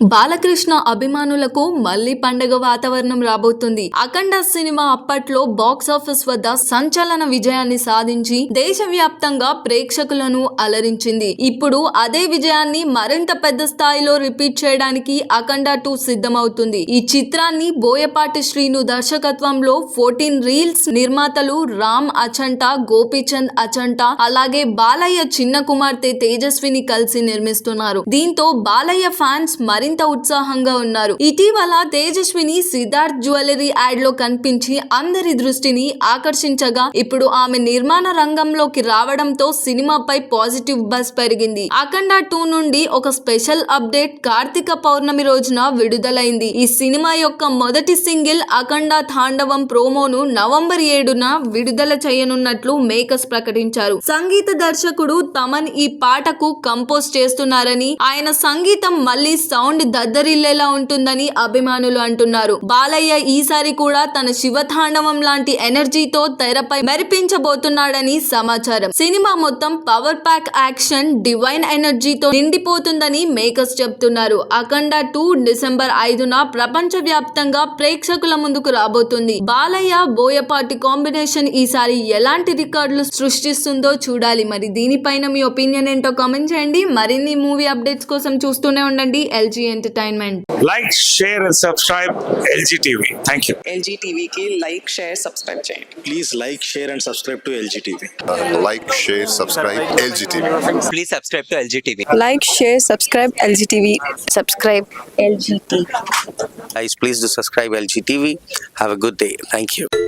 బాలకృష్ణ అభిమానులకు మళ్ళీ పండగ వాతావరణం రాబోతుంది. అఖండ సినిమా అప్పట్లో బాక్స్ ఆఫీస్ వద్ద సంచలన విజయాన్ని సాధించి దేశవ్యాప్తంగా ప్రేక్షకులను అలరించింది. ఇప్పుడు అదే విజయాన్ని మరింత పెద్ద స్థాయిలో రిపీట్ చేయడానికి అఖండ టూ సిద్ధమవుతుంది. ఈ చిత్రాన్ని బోయపాటి శ్రీను దర్శకత్వంలో ఫోర్టీన్ రీల్స్ నిర్మాతలు రామ్ అచంట గోపీచంద్ అచంట అలాగే బాలయ్య చిన్న కుమార్తె తేజస్విని కలిసి నిర్మిస్తున్నారు. దీంతో బాలయ్య ఫ్యాన్స్ మరింత ఉత్సాహంగా ఉన్నారు. ఇటీవల తేజస్విని సిద్ధార్థ్ జ్యువెలరీ యాడ్లో కనిపించి అందరి దృష్టిని ఆకర్షించగా ఇప్పుడు ఆమె నిర్మాణ రంగంలోకి రావడంతో సినిమాపై పాజిటివ్ బస్ పెరిగింది. అఖండ టూ నుండి ఒక స్పెషల్ అప్డేట్ కార్తీక పౌర్ణమి రోజున విడుదలైంది. ఈ సినిమా యొక్క మొదటి సింగిల్ అఖండ తాండవం ప్రోమోను నవంబర్ ఏడున విడుదల చేయనున్నట్లు మేకర్స్ ప్రకటించారు. సంగీత దర్శకుడు తమన్ ఈ పాటకు కంపోజ్ చేస్తున్నారని ఆయన సంగీతం మళ్ళీ సౌండ్ దద్దరిల్లేలా ఉంటుందని అభిమానులు అంటున్నారు. బాలయ్య ఈసారి కూడా తన శివతాండవం లాంటి ఎనర్జీతో తెరపై మెరిపించబోతున్నాడని సమాచారం. సినిమా మొత్తం పవర్ ప్యాక్ యాక్షన్ డివైన్ ఎనర్జీతో నిండిపోతుందని మేకర్స్ చెప్తున్నారు అఖండ టూ డిసెంబర్ ఐదున ప్రపంచ వ్యాప్తంగా ప్రేక్షకుల ముందుకు రాబోతుంది. బాలయ్య బోయపాటి కాంబినేషన్ ఈసారి ఎలాంటి రికార్డులు సృష్టిస్తుందో చూడాలి. మరి దీనిపైన మీ ఒపీనియన్ ఏంటో కామెంట్ చేయండి. మరిన్ని మూవీ అప్డేట్స్ కోసం చూస్తూనే ఉండండి. LG entertainment. Like, share, and subscribe LG TV. Thank you. LG TV like, share, subscribe चाहिए. Please like, share, and subscribe to LG TV. Uh, like, share, subscribe LG TV. Please subscribe to LG TV. Like, share, subscribe LG TV. Subscribe LG TV. Guys, please do subscribe LG TV. Have a good day. Thank you.